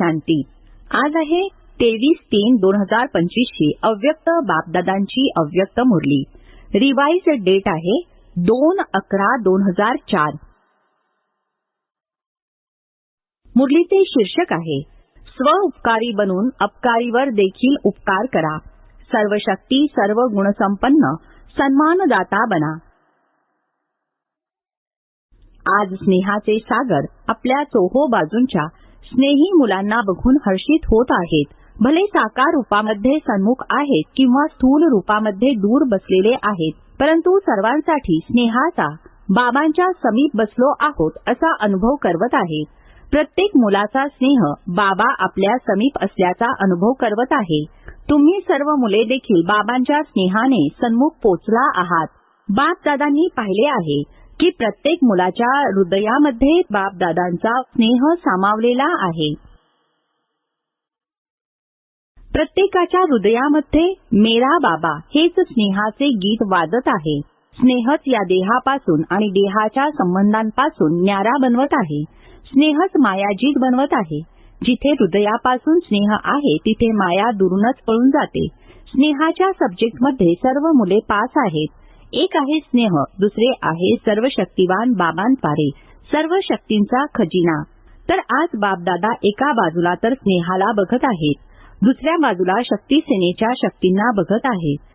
शांती. आज आहे तेवीस तीन दोन हजार पंचवीस ची अव्यक्त बापदादांची अव्यक्त मुरली. रिवाईज डेट आहे दोन अकरा दोन हजार चार. मुरलीचे शीर्षक आहे स्व उपकारी बनून अपकारीवर देखील उपकार करा. सर्व शक्ती सर्व गुणसंपन्न सन्मानदाता बना. आज स्नेहाचे सागर आपल्या चोहो बाजूंच्या स्नेही मुलांना बघून हर्षित होत आहेत. भले साकार रूपामध्ये सन्मुख आहेत किंवा स्थूल रूपामध्ये दूर बसलेले आहेत परंतु सर्वांसाठी स्नेहाचा बाबांच्या समीप बसलो आहोत असा अनुभव करवत आहे. प्रत्येक मुलाचा स्नेह बाबा आपल्या समीप असल्याचा अनुभव करवत आहे. तुम्ही सर्व मुले देखील बाबांच्या स्नेहाने सन्मुख पोचला आहात. बापदादांनी पाहिले आहे की प्रत्येक मुलाच्या हृदयामध्ये बापदादांचा स्नेह सामावलेला आहे. प्रत्येकाच्या हृदयामध्ये मेरा बाबा हेच स्नेहाचे गीत वाजत आहे. स्नेहच या देहापासून आणि देहाच्या संबंधांपासून न्यारा बनवत आहे. स्नेहच मायाजीत बनवत आहे. जिथे हृदयापासून स्नेह आहे तिथे माया दुरूनच पळून जाते. स्नेहाच्या सब्जेक्टमध्ये सर्व मुले पास आहेत. एक आहे स्नेह दुसरे आहे सर्व शक्तिवान बाबांद्वारे सर्व शक्तींचा खजिना. तर आज बापदादा एका बाजूला तर स्नेहाला बघत आहेत दुसऱ्या बाजूला शक्तीसेनेच्या शक्तींना बघत आहेत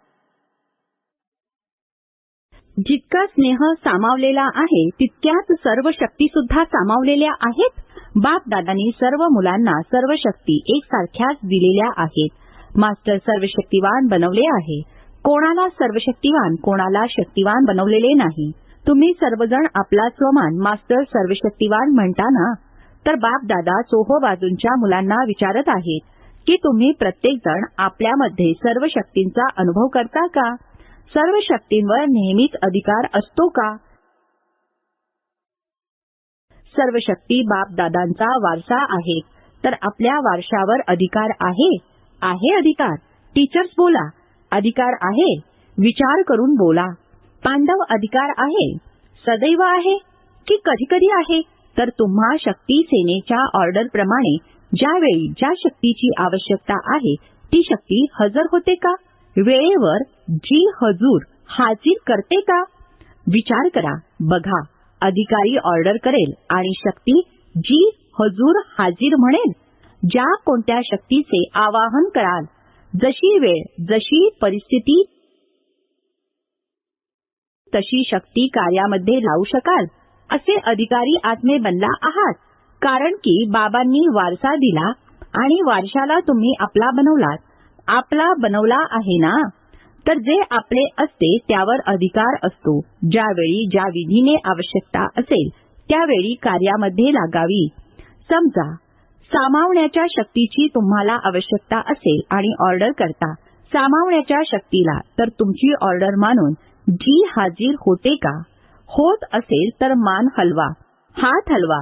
जितका स्नेह सामावलेला आहे तितक्याच सर्व शक्ती सुद्धा सामावलेल्या आहेत? बापदादांनी सर्व मुलांना सर्व शक्ती एकसारख्याच दिलेल्या आहेत. मास्टर सर्वशक्तिवान बनवले आहे. कोणाला सर्वशक्तिवान कोणाला शक्तिवान बनवलेले नाही. तुम्ही सर्वजण आपला स्वमान मास्टर सर्वशक्तिवान म्हणता ना तर बापदादा चोहो बाजूंच्या मुलांना विचारत आहेत की तुम्ही प्रत्येकजण आपल्यामध्ये सर्व शक्तींचा अनुभव करता का? सर्व शक्तींवर नेहमीच अधिकार असतो का? सर्व शक्ती बापदादांचा वारसा आहे तर आपल्या वारशावर अधिकार आहे? आहे अधिकार. टीचर्स बोला अधिकार आहे विचार करून बोला. पांडव अधिकार आहे सदैव आहे की कधी कधी आहे? तर तुम्हा शक्ती सेनेच्या ऑर्डर प्रमाणे ज्यावेळी ज्या शक्तीची आवश्यकता आहे ती शक्ती हजर होते का? वेळेवर जी हजूर हाजीर करते का? विचार करा. बघा अधिकारी ऑर्डर करेल आणि शक्ती जी हजूर हाजीर म्हणेल ज्या कोणत्या शक्तीचे आवाहन कराल जशी वेळ जशी परिस्थिती तशी शक्ती कार्यामध्ये लावू शकाल असे अधिकारी आत्मे बनला आहात. कारण की बाबांनी वारसा दिला आणि वारशाला तुम्ही आपला बनवलात. आपला बनवला आहे ना? तर जे आपले असते त्यावर अधिकार असतो. ज्यावेळी ज्या विधीने आवश्यकता असेल त्यावेळी कार्यामध्ये लागावी. समजा सामावण्याच्या शक्तीची तुम्हाला आवश्यकता असेल आणि ऑर्डर करता सामावण्याच्या शक्तीला तर तुमची ऑर्डर मानून जी हाजीर होते का? होत असेल तर मान हलवा हात हलवा.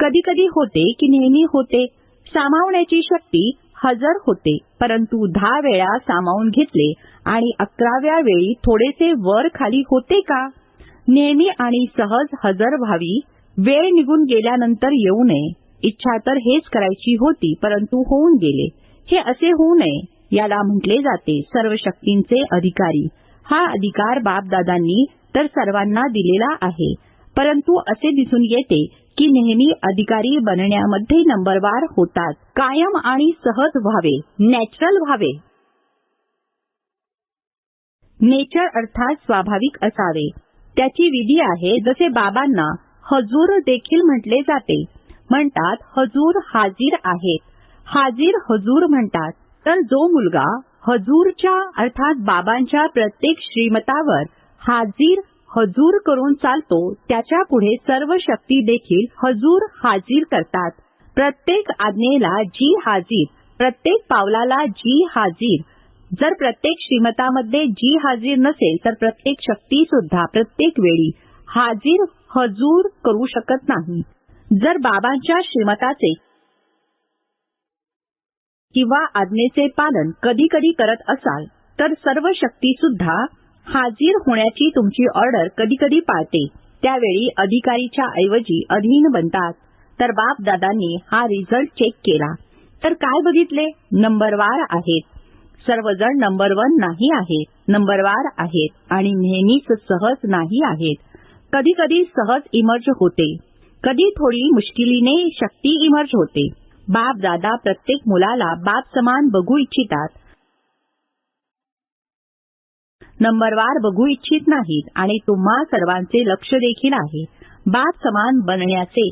कधी कधी होते की नेहमी होते? सामावण्याची शक्ती हजर होते परंतु दहा वेळा सामावून घेतले आणि अकराव्या वेळी थोडेसे वर खाली होते का? नेहमी आणि सहज हजर व्हावी वेळ निघून गेल्यानंतर येऊ नये. इच्छा तर हेच करायची होती परंतु होऊन गेले. हे असे होऊ नये याला म्हटले जाते सर्व शक्तींचे अधिकारी. हा अधिकार बापदादांनी तर सर्वांना दिलेला आहे. परंतु असे दिसून येते की नेहमी अधिकारी बनण्यामध्ये नंबरवार होतात. कायम आणि सहज व्हावे नॅचरल व्हावे. नेचर अर्थात स्वाभाविक असावे. त्याची विधी आहे जसे बाबांना हजूर देखील म्हटले जाते. म्हणतात हजूर हाजीर आहेत. हाजीर हजूर म्हणतात. तर जो मुलगा हजूरच्या अर्थात बाबांच्या प्रत्येक श्रीमतावर हाजीर हजूर करून चालतो त्याच्या पुढे सर्व शक्ती देखील हजूर हाजीर करतात. प्रत्येक आज्ञेला जी हाजीर प्रत्येक पावलाला जी हाजीर जर प्रत्येक श्रीमतामध्ये जी हाजीर नसेल तर प्रत्येक शक्ती सुद्धा प्रत्येक वेळी हाजीर हजूर करू शकत नाही. जर बाबांच्या श्रीमताचे किंवा आज्ञेचे पालन कधी कधी करत असाल तर सर्व शक्ती सुद्धा हाजीर होण्याची तुमची ऑर्डर कधी कधी पाळते. त्यावेळी अधिकारीच्या ऐवजी अधीन बनतात. तर बाप दादांनी हा रिझल्ट चेक केला. तर काय बघितले? नंबरवार आहेत. सर्वजण नंबर वन नाही आहेत. नंबरवार आहेत. आणि नेहमीच सहज नाही आहेत. कधी कधी सहज इमर्ज होते. कधी थोडी मुश्किलीने शक्ती इमर्ज होते. बाप दादा प्रत्येक मुलाला बाप समान बघू इच्छितात. नंबरवार बघू इच्छित नाहीत आणि तुम्हा सर्वांचे लक्ष देखील आहे. बाप समान बनण्याचे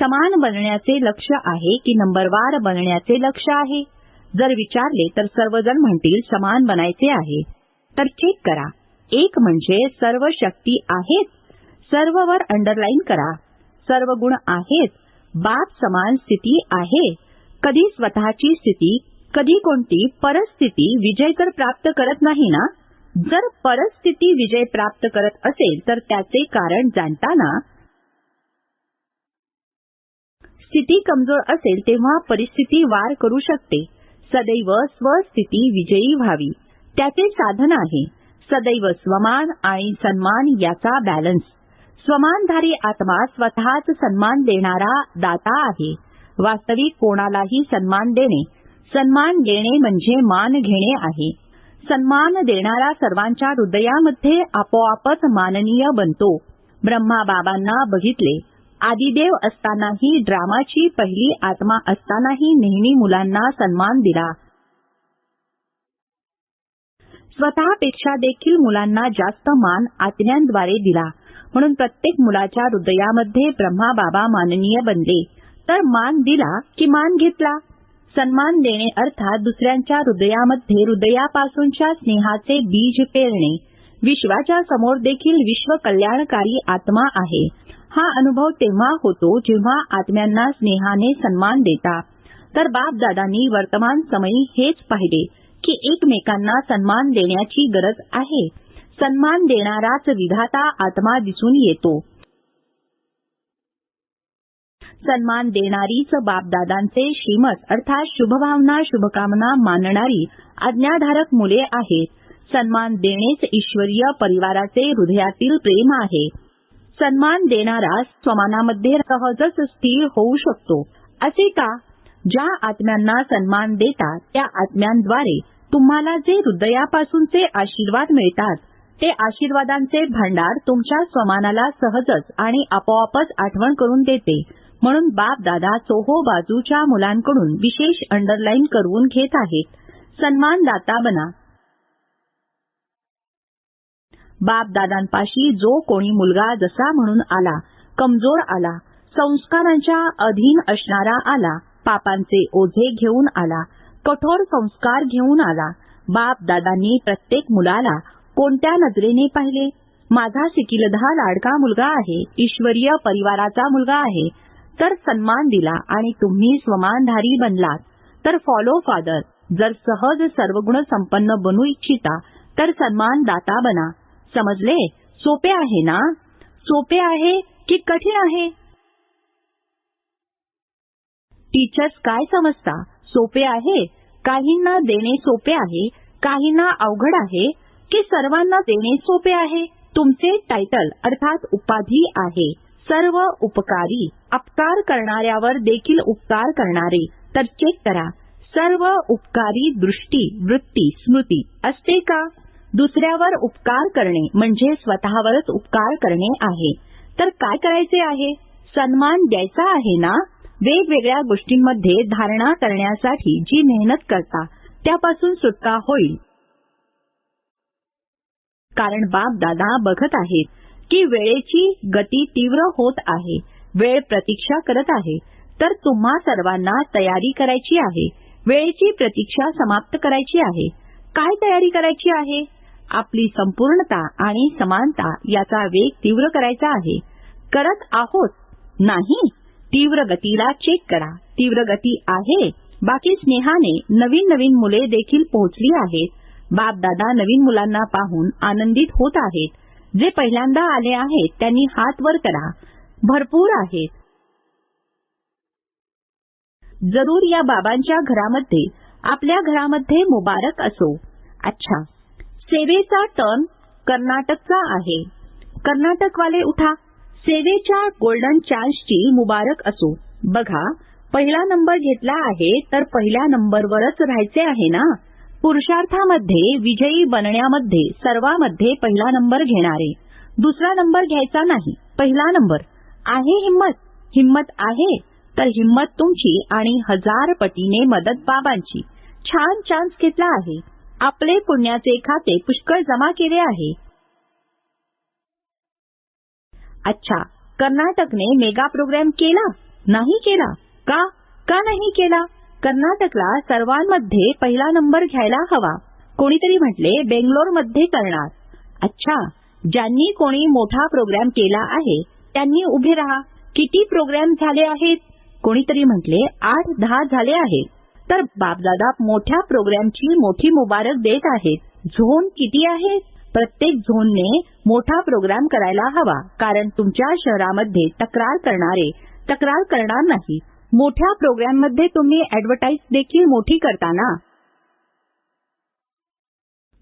समान बनण्याचे लक्ष आहे की नंबरवार बनण्याचे लक्ष आहे? जर विचारले तर सर्वजण म्हणतील समान बनायचे आहे. तर चेक करा. एक म्हणजे सर्व शक्ती आहेत? सर्ववर अंडरलाईन करा. सर्व गुण आहेत बाप समान स्थिती आहे. कधी स्वतःची स्थिती कधी कोणती परिस्थिती विजय तर प्राप्त करत नाही ना? जर परिस्थिती विजय प्राप्त करत असेल तर त्याचे कारण जाणताना स्थिती कमजोर असेल तेव्हा परिस्थिती वार करू शकते. सदैव स्वस्थिती विजयी व्हावी. त्याचे साधन आहे. सदैव स्वमान आणि सन्मान याचा बॅलन्स स्वमानधारी आत्मा स्वतःच सन्मान देणारा दाता आहे. वास्तविक कोणालाही सन्मान देणे सन्मान देणे म्हणजे मान घेणे आहे. सन्मान देणारा सर्वांच्या हृदयामध्ये आपोआपच माननीय बनतो. ब्रह्मा बाबांना बघितले आदिदेव असतानाही ड्रामाची पहिली आत्मा असतानाही नेहमी मुलांना सन्मान दिला. स्वतःपेक्षा देखील मुलांना जास्त मान आत्म्यांद्वारे दिला. म्हणून प्रत्येक मुलाच्या हृदयामध्ये ब्रह्मा बाबा माननीय बनले. तर मान दिला की मान घेतला? सन्मान देणे अर्थात दुसऱ्यांच्या हृदयामध्ये हृदयापासूनच्या स्नेहाचे बीज पेरणे. विश्वाच्या समोर देखील विश्व कल्याणकारी आत्मा आहे. हा अनुभव तेव्हा होतो जेव्हा आत्म्यांना स्नेहाने सन्मान देता. तर बापदादांनी वर्तमान समयी हेच पाहिले की एकमेकांना सन्मान देण्याची गरज आहे. सन्मान देणाराच विधाता आत्मा दिसून येतो. सन्मान देणारीच बापदादांचे श्रीमत अर्थात शुभभावना शुभकामना मानणारी आज्ञाधारक मुले आहेत. सन्मान देणेच ईश्वरीय परिवाराचे हृदयातील प्रेम आहे. सन्मान देणारा स्वमानामध्ये सहजच स्थिर होऊ शकतो. असे का? ज्या आत्म्यांना सन्मान देतात त्या आत्म्यांद्वारे तुम्हाला जे हृदयापासूनचे आशीर्वाद मिळतात ते आशीर्वादांचे भांडार तुमच्या स्वमानाला सहजच आणि आपोआपच आठवण करून देते. म्हणून बाप दादा चोहो बाजूच्या मुलांकडून विशेष अंडरलाईन करून घेत आहेत. सन्मानदाता बना. बाप दादांपाशी जो कोणी मुलगा जसा म्हणून आला कमजोर आला संस्कारांच्या अधीन असणारा आला पापांचे ओझे घेऊन आला कठोर संस्कार घेऊन आला बाप दादांनी प्रत्येक मुलाला कोणत्या नजरेने पाहिले? माझा शिकिलधा लाडका मुलगा आहे ईश्वरीय परिवाराचा मुलगा आहे. तर सन्मान दिला आणि तुम्ही स्वमानधारी बनलात. तर फॉलो फादर जर सहज सर्वगुण संपन्न बनू इच्छिता तर सन्मान दाता बना. समजले? सोपे आहे ना? सोपे आहे की कठीण आहे? टीचर्स काय समजता? सोपे आहे? काहींना देणे सोपे आहे काहींना अवघड आहे की सर्वांना देणे सोपे आहे. तुमचे टायटल अर्थात उपाधी आहे. सर्व उपकारी अपकार करणाऱ्यावर देखील उपकार करणारे. तर चेक करा. सर्व उपकारी दृष्टी वृत्ती स्मृती असते का? दुसऱ्यावर उपकार करणे म्हणजे स्वतःवरच उपकार करणे आहे. तर काय करायचे आहे? सन्मान द्यायचा आहे ना? वेगवेगळ्या गोष्टींमध्ये धारणा करण्यासाठी जी मेहनत करता त्यापासून सुटका होईल. कारण बाप दादा बघत आहेत की वेळेची गती तीव्र होत आहे वेळ प्रतीक्षा करत आहे तर तुम्हा सर्वांना तयारी करायची आहे वेळेची प्रतीक्षा समाप्त करायची आहे. काय तयारी करायची आहे? आपली संपूर्णता आणि समानता याचा वेग तीव्र करायचा आहे. करत आहोत? नाही. तीव्र गतीला चेक करा. तीव्र गती आहे. बाकी स्नेहाने नवीन नवीन मुले देखील पोहोचली आहेत. बापदादा नवीन मुलांना पाहून आनंदित होत आहेत. जे पहिल्यांदा आले आहेत त्यांनी हात वर करा. भरपूर आहेत. जरूर या बाबांच्या घरामध्ये आपल्या घरामध्ये मुबारक असो. अच्छा. सेवेचा टर्न कर्नाटकचा आहे. कर्नाटकवाले उठा. सेवेच्या गोल्डन चान्सची मुबारक असो. बघा पहिला नंबर घेतला आहे तर पहिल्या नंबरवरच राहायचे आहे ना? पुरुषार्थामध्ये विजयी बनण्यामध्ये सर्वामध्ये पहिला नंबर घेणारे. दुसरा नंबर घ्यायचा नाही पहिला नंबर. आहे हिम्मत हिम्मत आहे तर हिम्मत तुमची आणि हजार पटीने मदत बाबांची. छान चान्स घेतला आहे. आपले पुण्याचे खाते पुष्कळ जमा केले आहे. अच्छा कर्नाटकने मेगा प्रोग्राम केला? नाही केला? का? का नाही केला? कर्नाटकला सर्वांमध्ये पहिला नंबर घ्यायला हवा. कोणीतरी म्हटले बेंगलोरमध्ये करणार. अच्छा ज्यांनी कोणी मोठा प्रोग्राम केला आहे त्यांनी उभे राहा. किती प्रोग्राम झाले आहेत? कोणीतरी म्हटले आठ दहा झाले आहेत. तर बापदादा मोठ्या प्रोग्रामची मोठी मुबारक देत आहेत. झोन किती आहेत? प्रत्येक झोनने मोठा प्रोग्राम करायला हवा कारण तुमच्या शहरामध्ये तक्रार करणारे तक्रार करणार नाही मोठ्या प्रोग्राममध्ये तुम्ही ऍडव्हर्टाईज देखील मोठी करताना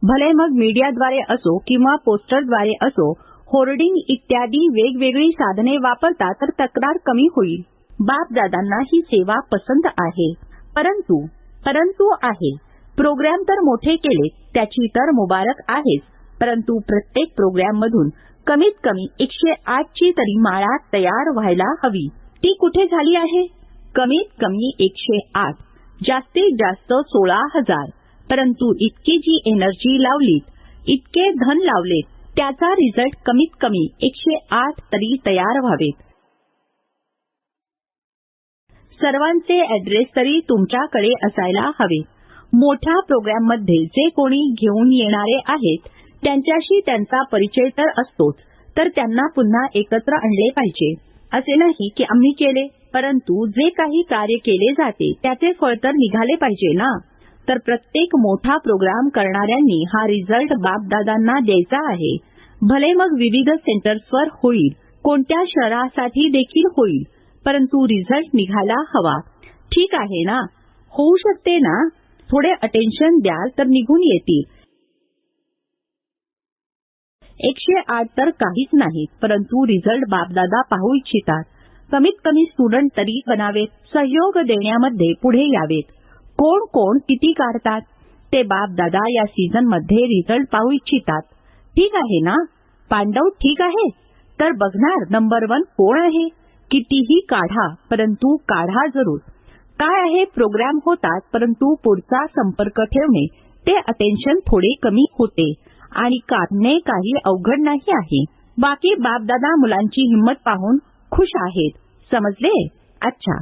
भले मग मीडियाद्वारे असो किंवा पोस्टरद्वारे असो होर्डिंग इत्यादी वेगवेगळी साधने वापरता तर तक्रार कमी होईल. बापदादांना ही सेवा पसंत आहे. परंतु परंतु आहे. प्रोग्राम तर मोठे केले त्याची तर मुबारक आहेच. परंतु प्रत्येक प्रोग्राम मधून कमीत कमी एकशे आठची तरी माळा तयार व्हायला हवी. ती कुठे झाली आहे? कमीत कमी एकशे आठ. जास्तीत जास्त सोळा हजार. परंतु इतकी जी एनर्जी लावलीत इतके धन लावलेत त्याचा रिझल्ट कमीत कमी एकशे आठ तरी तयार व्हावेत. सर्वांचे ऍड्रेस तरी तुमच्याकडे असायला हवे. मोठ्या प्रोग्राममध्ये जे कोणी घेऊन येणारे आहेत त्यांच्याशी त्यांचा परिचय तर असतोच तर त्यांना पुन्हा एकत्र आणले पाहिजे. असे नाही की आम्ही केले. परंतु जे काही कार्य केले जाते त्याचे फळ तर निघाले पाहिजे ना? तर प्रत्येक मोठा प्रोग्राम करणाऱ्यांनी हा रिझल्ट बापदादांना द्यायचा आहे. भले मग विविध सेंटर्सवर होईल कोणत्या शहरासाठी देखील होईल परंतु रिझल्ट निघायला हवा. ठीक आहे ना? होऊ शकते ना? थोडे अटेन्शन द्याल तर निघून येतील. एकशे आठ तर काहीच नाही परंतु रिझल्ट बापदादा पाहू इच्छितात. कमीत कमी स्टुडंट तरी बनावेत सहयोग देण्यामध्ये पुढे यावेत. कोण कोण किती काढतात? ते बाप दादा या सीझनमध्ये रिझल्ट पाहू इच्छितात. ठीक आहे ना? पांडव ठीक आहे? तर बघणार नंबर वन कोण आहे? कितीही काढा परंतु काढा जरूर. काय आहे? प्रोग्राम होतात परंतु पुढचा संपर्क ठेवणे ते अटेन्शन थोडे कमी होते. आणि काढणे काही अवघड नाही आहे. बाकी बापदादा मुलांची हिंमत पाहून खुश आहेत. समजले? अच्छा.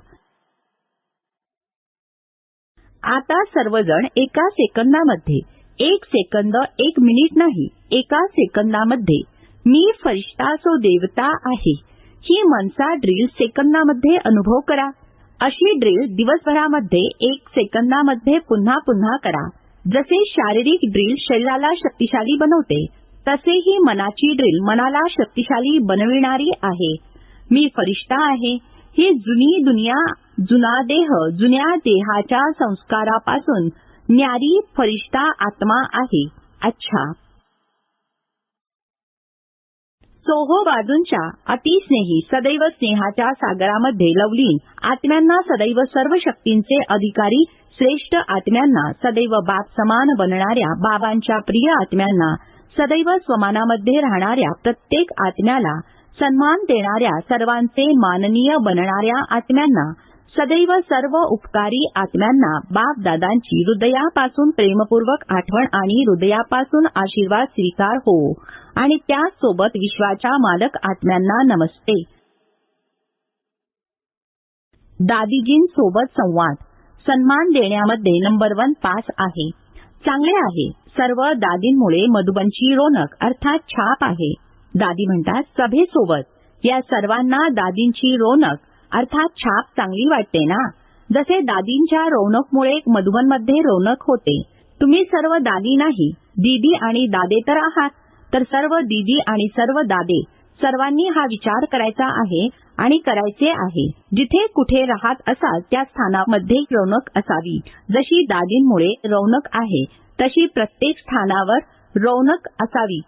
आता सर्वजण एका सेकंदामध्ये एक सेकंद एक मिनिट नाही एका सेकंदामध्ये मी फरिश्ता सो देवता आहे. ही मनसा ड्रिल सेकंदामध्ये अनुभव करा. अशी ड्रिल दिवसभरामध्ये एक सेकंदामध्ये पुन्हा पुन्हा करा. जसे शारीरिक ड्रिल शरीराला शक्तिशाली बनवते तसे ही मनाची ड्रिल मनाला शक्तिशाली बनविणारी आहे. मी फरिश्ता आहे. ही जुनी दुनिया जुना देह जुन्या देहाच्या संस्कारापासून न्यारी फरिश्ता आत्मा आहे. अच्छा. सोहो बाजूंच्या अतिस्नेही सदैव स्नेहाच्या सागरामध्ये लवलीन. आत्म्यांना सदैव सर्व शक्तींचे अधिकारी श्रेष्ठ आत्म्यांना सदैव बाप समान बनणाऱ्या बाबांच्या प्रिय आत्म्यांना सदैव स्वमानामध्ये राहणाऱ्या प्रत्येक आत्म्याला सन्मान देणाऱ्या सर्वांचे माननीय बनणाऱ्या आत्म्यांना सदैव सर्व उपकारी आत्म्यांना बाप दादांची हृदयापासून प्रेमपूर्वक आठवण आणि हृदयापासून आशीर्वाद स्वीकार हो. आणि त्याचसोबत विश्वाच्या मालक आत्म्यांना नमस्ते. दादीजींसोबत संवाद. सन्मान देण्यामध्ये नंबर वन पास आहे. चांगले आहे. सर्व दादींमुळे मधुबनची रोनक अर्थात छाप आहे. दादी म्हणतात सभेसोबत. या सर्वांना दादींची रोनक. अर्थात छाप चांगली वाटते ना? जसे दादींच्या रोनकमुळे मधुबनमध्ये रोनक होते. तुम्ही सर्व दादी नाही दीदी आणि दादे तर आहात. तर सर्व दीदी आणि सर्व दादे सर्वांनी हा विचार करायचा आहे आणि करायचे आहे. जिथे कुठे राहत असाल त्या स्थानामध्ये रौनक असावी. जशी दादींमुळे रौनक आहे तशी प्रत्येक स्थानावर रौनक असावी.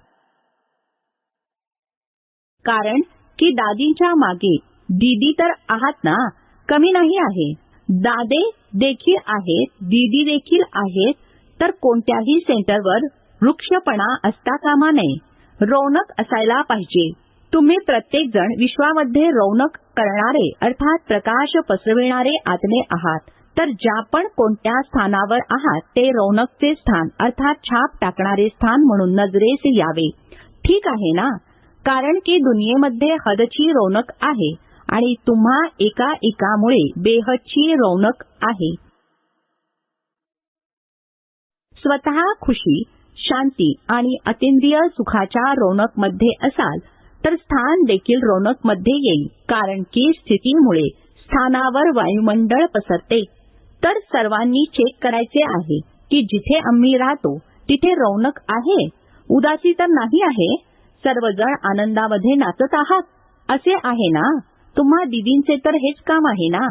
कारण की दादींच्या मागे दीदी तर आहात ना कमी नाही आहे. दादे देखील आहेत दीदी देखील आहेत तर कोणत्याही सेंटरवर वृक्षपणा असता कामा नये. रौनक असायला पाहिजे. तुम्ही प्रत्येक जण विश्वामध्ये रौनक करणारे अर्थात प्रकाश पसरविणारे आत्मे आहात. तर ज्या पण कोणत्या स्थानावर आहात ते रौनकचे स्थान अर्थात छाप टाकणारे स्थान म्हणून नजरेस यावे. ठीक आहे ना? कारण की दुनियेमध्ये हदची रौनक आहे आणि तुम्हा एका एकामुळे बेहदची रौनक आहे. स्वतः खुशी शांती आणि अतिंद्रिय सुखाच्या रौनकमध्ये असाल तर स्थान देखील रौनकमध्ये येईल कारण की स्थितीमुळे स्थानावर वायुमंडळ पसरते. तर सर्वांनी चेक करायचे आहे की जिथे आम्ही राहतो तिथे रौनक आहे? उदासी तर नाही आहे? सर्वजण आनंदामध्ये नाचत आहात. असे आहे ना? तुम्हा दिदींचे तर हेच काम आहे ना?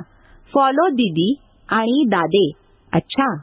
फॉलो दिदी आणि दादे. अच्छा.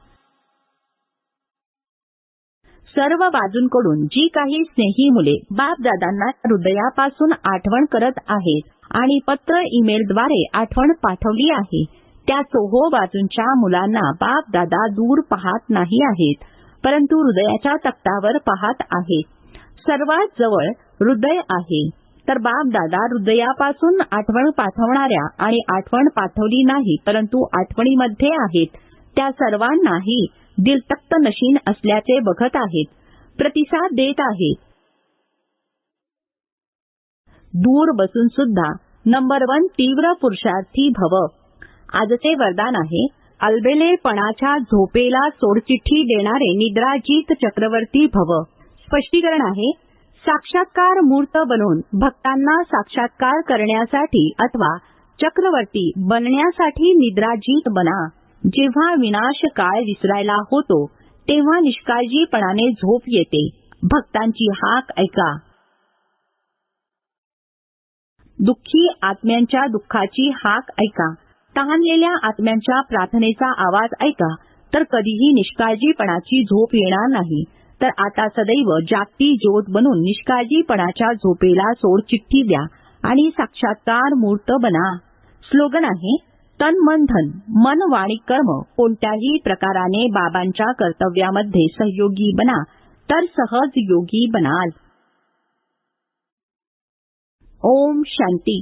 सर्व बाजूंकडून जी काही स्नेही मुले बापदादांना हृदयापासून आठवण करत आहेत आणि पत्र ईमेलद्वारे आठवण पाठवली आहे त्या सोहो बाजूंच्या मुलांना बापदादा दूर पाहत नाही आहेत परंतु हृदयाच्या तक्तावर पाहत आहेत. सर्वात जवळ हृदय आहे. तर बापदादा हृदयापासून आठवण पाठवणाऱ्या आणि आठवण पाठवली नाही परंतु आठवणीमध्ये आहेत. त्या सर्वांनाही दिलतक्त नशीन असल्याचे बघत आहेत. प्रतिसाद देत आहेत दूर बसून सुद्धा नंबर वन तीव्र पुरुषार्थी भव. आजचे वरदान आहे अलबेलेपणाच्या झोपेला सोडचिठ्ठी देणारे निद्राजीत चक्रवर्ती भव. स्पष्टीकरण आहे साक्षात्कार मूर्त बनून भक्तांना साक्षात्कार करण्यासाठी अथवा चक्रवर्ती बनण्यासाठी निद्राजीत बना. जेव्हा विनाश काळ विसरायला होतो तेव्हा निष्काळजीपणाने झोप येते. भक्तांची हाक ऐका. दुःखी आत्म्यांच्या दुःखाची हाक ऐका. तहानलेल्या आत्म्यांच्या प्रार्थनेचा आवाज ऐका. तर कधीही निष्काळजीपणाची झोप येणार नाही. तर आता सदैव जागती ज्योत बनून निष्काळजीपणाच्या झोपेला सोड चिठ्ठी द्या आणि साक्षात्कार मूर्त बना. स्लोगन आहे तन मन धन मन वाणी कर्म कोणत्याही प्रकाराने बाबांच्या कर्तव्यामध्ये सहयोगी बना तर सहज योगी बनाल. ओम शांती.